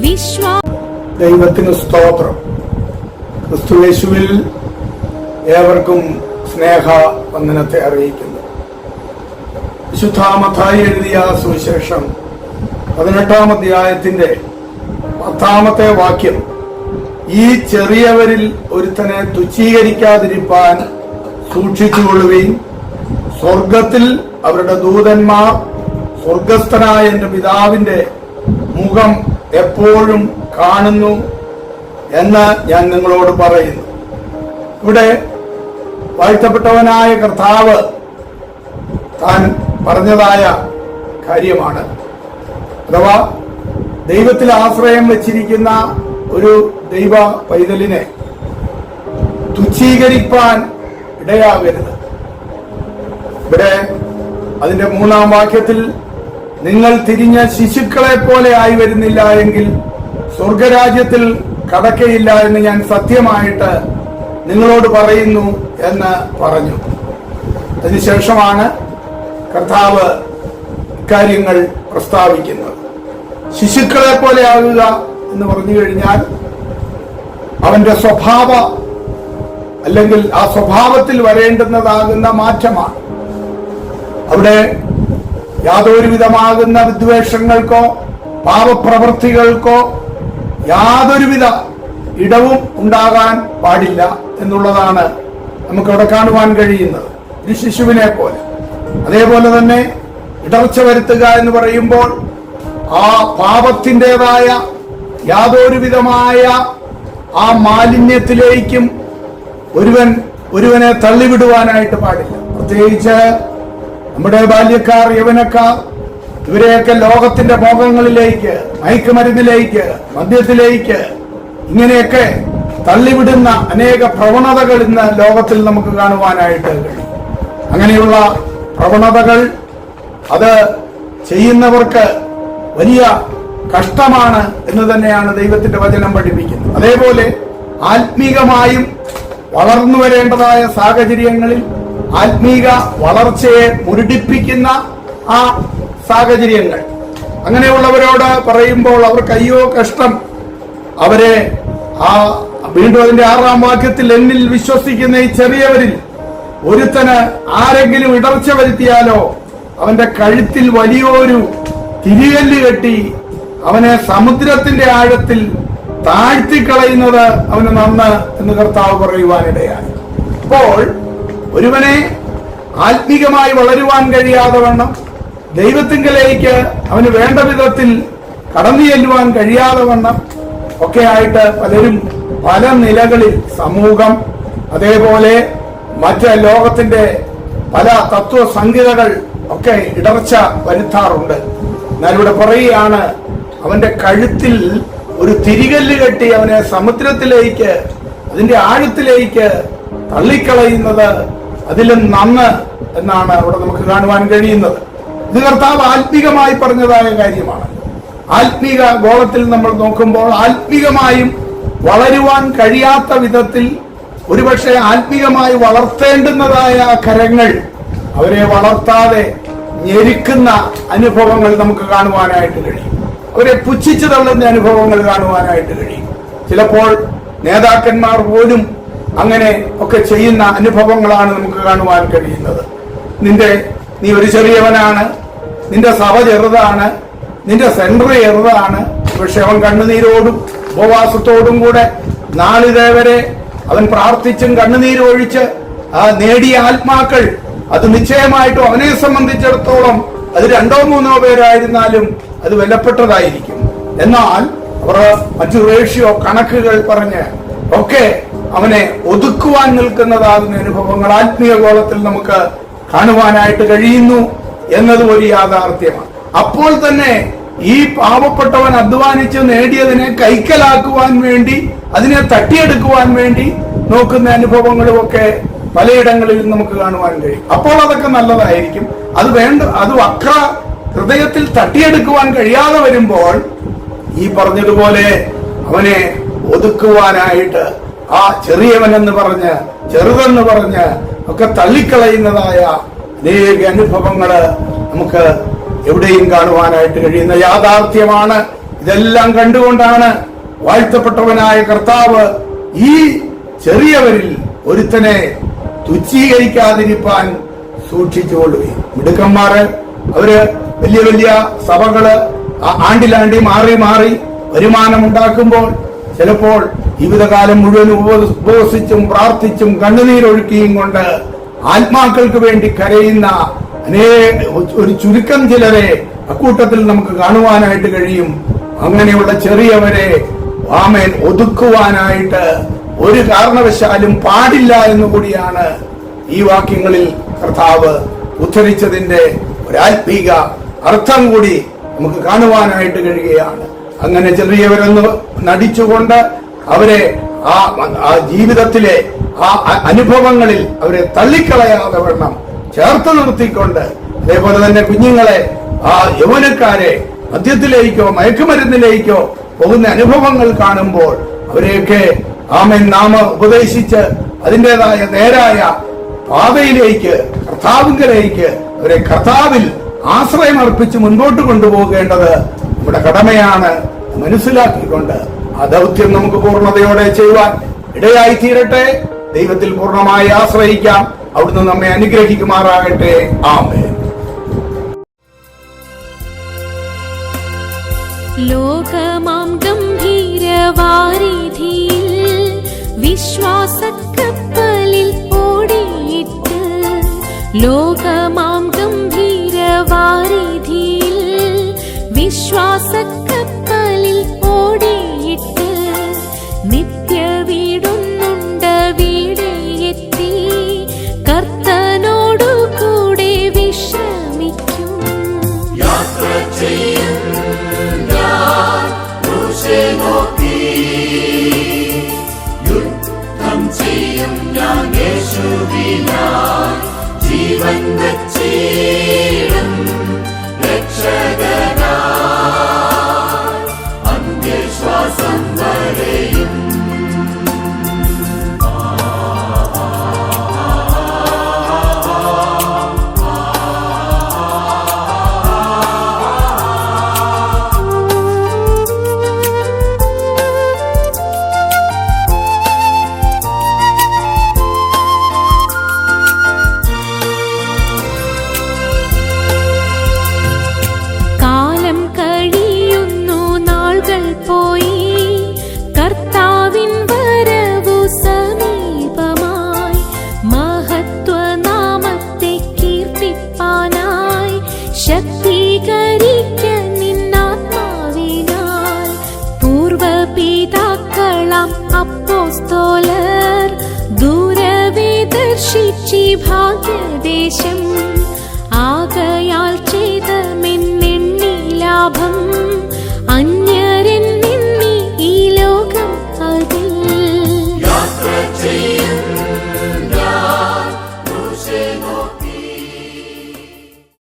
വിശ്വാ ദൈവത്തിന് സ്തോത്രം. ക്രിസ്തുവേശുവിൽ ഏവർക്കും സ്നേഹ വന്ദനത്തെ അറിയിക്കുന്നു. വിശുദ്ധാമത്തായി എഴുതിയ സുവിശേഷം പതിനെട്ടാം അധ്യായത്തിന്റെ പത്താമത്തെ വാക്യം ഈ ചെറിയവരിൽ ഒരുത്തനെ തുച്ഛീകരിക്കാതിരിപ്പാൻ സൂക്ഷിച്ചുകൊള്ളുകയും സ്വർഗത്തിൽ അവരുടെ ദൂതന്മാർ സ്വർഗസ്ഥനായ എന്റെ പിതാവിന്റെ മുഖം എപ്പോഴും കാണുന്നു എന്ന് ഞാൻ നിങ്ങളോട് പറയുന്നു. ഇവിടെ വാഴ്ത്തപ്പെട്ടവനായ കർത്താവ് താൻ പറഞ്ഞതായ കാര്യമാണ്. അഥവാ ദൈവത്തിൽ ആശ്രയം വച്ചിരിക്കുന്ന ഒരു ദൈവ പൈതലിനെ തുച്ഛീകരിപ്പാൻ ഇടയാകരുത്. ഇവിടെ അതിന്റെ മൂന്നാം വാക്യത്തിൽ നിങ്ങൾ തിരിഞ്ഞ ശിശുക്കളെ പോലെ ആയി വരുന്നില്ല എങ്കിൽ സ്വർഗരാജ്യത്തിൽ കടക്കയില്ല എന്ന് ഞാൻ സത്യമായിട്ട് നിങ്ങളോട് പറയുന്നു എന്ന് പറഞ്ഞു. അതിനുശേഷമാണ് കർത്താവ് ഇക്കാര്യങ്ങൾ പ്രസ്താവിക്കുന്നത്. ശിശുക്കളെ പോലെ ആകുക എന്ന് പറഞ്ഞു കഴിഞ്ഞാൽ അവന്റെ സ്വഭാവ അല്ലെങ്കിൽ ആ സ്വഭാവത്തിൽ വരേണ്ടുന്നതാകുന്ന മാറ്റമാണ്. അവിടെ യാതൊരു വിധമാകുന്ന വിദ്വേഷങ്ങൾക്കോ പാപപ്രവൃത്തികൾക്കോ യാതൊരുവിധ ഇടവും ഉണ്ടാകാൻ പാടില്ല എന്നുള്ളതാണ് നമുക്കവിടെ കാണുവാൻ കഴിയുന്നത്. ഒരു ശിശുവിനെ പോലെ. അതേപോലെ തന്നെ ഇടർച്ച വരുത്തുക എന്ന് പറയുമ്പോൾ ആ പാപത്തിന്റെതായ യാതൊരുവിധമായ ആ മാലിന്യത്തിലേക്കും ഒരുവൻ ഒരുവനെ തള്ളിവിടുവാനായിട്ട് പാടില്ല. പ്രത്യേകിച്ച് നമ്മുടെ ബാല്യക്കാർ യവനക്കാർ ഇവരെയൊക്കെ ലോകത്തിന്റെ ഭോഗങ്ങളിലേക്ക് മയക്കുമരുന്നിലേക്ക് മദ്യത്തിലേക്ക് ഇങ്ങനെയൊക്കെ തള്ളിവിടുന്ന അനേക പ്രവണതകൾ ഇന്ന് ലോകത്തിൽ നമുക്ക് കാണുവാനായിട്ട് കഴിയും. അങ്ങനെയുള്ള പ്രവണതകൾ അത് ചെയ്യുന്നവർക്ക് വലിയ കഷ്ടമാണ് എന്ന് തന്നെയാണ് ദൈവത്തിന്റെ വചനം പഠിപ്പിക്കുന്നത്. അതേപോലെ ആത്മീകമായും വളർന്നു വരേണ്ടതായ സാഹചര്യങ്ങളിൽ ആത്മീക വളർച്ചയെ മുരടിപ്പിക്കുന്ന ആ സാഹചര്യങ്ങൾ. അങ്ങനെയുള്ളവരോട് പറയുമ്പോൾ അവർക്ക് അയ്യോ കഷ്ടം അവരെ ആ വീണ്ടും അതിന്റെ ആറാം വാക്യത്തിൽ എന്നിൽ വിശ്വസിക്കുന്ന ഈ ചെറിയവരിൽ ഒരുത്തന് ആരെങ്കിലും ഇടർച്ച വരുത്തിയാലോ അവന്റെ കഴുത്തിൽ വലിയൊരു തിരികല്ല് കെട്ടി അവനെ സമുദ്രത്തിന്റെ ആഴത്തിൽ താഴ്ത്തിക്കളയുന്നത് അവന് നന്ന് എന്ന് കർത്താവ് പറയുവാനിടയായി. അപ്പോൾ ഒരുവനെ ആത്മീകമായി വളരുവാൻ കഴിയാതെ വണ്ണം ദൈവത്തിങ്കലേക്ക് അവന് വേണ്ട വിധത്തിൽ കടന്നു ചെല്ലുവാൻ കഴിയാതെ വണ്ണം ഒക്കെ ആയിട്ട് പലരും പല നിലകളിൽ സമൂഹം അതേപോലെ മറ്റ് ലോകത്തിന്റെ പല തത്വസംഹിതകൾ ഒക്കെ ഇടർച്ച വരുത്താറുണ്ട്. എന്നാൽ ഇവിടെ പറയുകയാണ് അവന്റെ കഴുത്തിൽ ഒരു തിരികല്ല് കെട്ടി അവനെ സമുദ്രത്തിലേക്ക് അതിന്റെ ആഴത്തിലേക്ക് തള്ളിക്കളയുന്നത് അതിലും നന്ന് എന്നാണ് അവിടെ നമുക്ക് കാണുവാൻ കഴിയുന്നത്. ഇത് കർത്താവ് ആത്മീകമായി പറഞ്ഞതായ കാര്യമാണ്. ആത്മീക ഗോളത്തിൽ നമ്മൾ നോക്കുമ്പോൾ ആത്മീകമായും വളരുവാൻ കഴിയാത്ത വിധത്തിൽ ഒരുപക്ഷെ ആത്മീകമായി വളർത്തേണ്ടുന്നതായ കരങ്ങൾ അവരെ വളർത്താതെ ഞെരുക്കുന്ന അനുഭവങ്ങൾ നമുക്ക് കാണുവാനായിട്ട് കഴിയും. അവരെ പുച്ഛിച്ചു തള്ളുന്ന അനുഭവങ്ങൾ കാണുവാനായിട്ട് കഴിയും. ചിലപ്പോൾ നേതാക്കന്മാർ പോലും അങ്ങനെ ഒക്കെ ചെയ്യുന്ന അനുഭവങ്ങളാണ് നമുക്ക് കാണുവാൻ കഴിയുന്നത്. നിന്റെ നീ ഒരു ചെറിയവനാണ്. നിന്റെ സഭ ചെറുതാണ്. നിന്റെ സെന്റർ ചെറുതാണ്. പക്ഷെ അവൻ കണ്ണുനീരോടും ഉപവാസത്തോടും കൂടെ നാളിതേവരെ അവൻ പ്രാർത്ഥിച്ചും കണ്ണുനീരൊഴിച്ച് ആ നേടിയ ആത്മാക്കൾ അത് നിശ്ചയമായിട്ടും അവനെ സംബന്ധിച്ചിടത്തോളം അത് രണ്ടോ മൂന്നോ പേരായിരുന്നാലും അത് വിലപ്പെട്ടതായിരിക്കും. എന്നാൽ അവർ മറ്റു റേഷ്യോ കണക്കുകൾ പറഞ്ഞ് ഒക്കെ അവനെ ഒതുക്കുവാൻ നിൽക്കുന്നതാകുന്ന അനുഭവങ്ങൾ ആത്മീയ ഗോളത്തിൽ നമുക്ക് കാണുവാനായിട്ട് കഴിയുന്നു എന്നത് ഒരു യാഥാർത്ഥ്യമാണ്. അപ്പോൾ തന്നെ ഈ പാവപ്പെട്ടവൻ അധ്വാനിച്ച് നേടിയതിനെ കൈക്കലാക്കുവാൻ വേണ്ടി അതിനെ തട്ടിയെടുക്കുവാൻ വേണ്ടി നോക്കുന്ന അനുഭവങ്ങളും ഒക്കെ പലയിടങ്ങളിൽ നമുക്ക് കാണുവാൻ കഴിയും. അപ്പോൾ അതൊക്കെ നല്ലതായിരിക്കും. അത് വേണ്ട അത് വക്ര ഹൃദയത്തിൽ തട്ടിയെടുക്കുവാൻ കഴിയാതെ വരുമ്പോൾ ഈ പറഞ്ഞതുപോലെ അവനെ ഒതുക്കുവാനായിട്ട് ആ ചെറിയവനെന്ന് പറഞ്ഞ് ചെറുതെന്ന് പറഞ്ഞ് ഒക്കെ തള്ളിക്കളയുന്നതായ അനേക അനുഭവങ്ങൾ നമുക്ക് എവിടെയും കാണുവാനായിട്ട് കഴിയുന്ന യാഥാർത്ഥ്യമാണ്. ഇതെല്ലാം കണ്ടുകൊണ്ടാണ് വാഴ്ത്തപ്പെട്ടവനായ കർത്താവ് ഈ ചെറിയവരിൽ ഒരുത്തനെ തുച്ഛീകരിക്കാതിരിക്കാൻ സൂക്ഷിച്ചുകൊള്ളുകയും മിടുക്കന്മാര് അവർ വലിയ വലിയ സഭകൾ ആണ്ടിലാണ്ടി മാറി മാറി വരുമാനമുണ്ടാക്കുമ്പോൾ ചിലപ്പോൾ ജീവിതകാലം മുഴുവൻ ഉപസിച്ചും പ്രാർത്ഥിച്ചും കണ്ണുനീരൊഴുക്കിയും കൊണ്ട് ആത്മാക്കൾക്ക് വേണ്ടി കരയുന്ന അനേ ഒരു ചുരുക്കം ചിലരെ അക്കൂട്ടത്തിൽ നമുക്ക് കാണുവാനായിട്ട് കഴിയും. അങ്ങനെയുള്ള ചെറിയവരെ ആമേൻ ഒതുക്കുവാനായിട്ട് ഒരു കാരണവശാലും പാടില്ല എന്ന് കൂടിയാണ് ഈ വാക്യങ്ങളിൽ കർത്താവ് ഉദ്ധരിച്ചതിന്റെ ഒരാത്മീക അർത്ഥം കൂടി നമുക്ക് കാണുവാനായിട്ട് കഴിയുകയാണ്. അങ്ങനെ ചെറിയവരൊന്ന് നടിച്ചുകൊണ്ട് അവരെ ആ ജീവിതത്തിലെ ആ അനുഭവങ്ങളിൽ അവരെ തള്ളിക്കളയാതെ വണ്ണം ചേർത്ത് നിർത്തിക്കൊണ്ട് അതേപോലെ തന്നെ കുഞ്ഞുങ്ങളെ ആ യൗവനക്കാരെ മദ്യത്തിലേക്കോ മയക്കുമരുന്നിലേക്കോ പോകുന്ന അനുഭവങ്ങൾ കാണുമ്പോൾ അവരെയൊക്കെ ആമൻ നാമ ഉപദേശിച്ച് അതിന്റെതായ നേരായ പാതയിലേക്ക് കർത്താവിങ്കലേക്ക് അവരെ കർത്താവിൽ ആശ്രയം അർപ്പിച്ച് മുൻപോട്ട് കൊണ്ടുപോകേണ്ടത് നമ്മുടെ കടമയാണ് മനസ്സിലാക്കിക്കൊണ്ട് ആ ദൗത്യം നമുക്ക് പൂർണതയോടെ ചെയ്യുവാൻ ഇടയായി തീരട്ടെ ദൈവത്തിൽ പൂർണമായി ആശ്രയിക്കാം. അവിടുന്ന് നമ്മെ അനുഗ്രഹിക്കുമാറാകട്ടെ. ആമേ ലോകമാം ഗംഭീരവാരിധിയിൽ വിശ്വാസക്കപ്പലിൽ ഓടിയിട്ട് ലോകമാം വിശ്വാസക്കപ്പലിൽ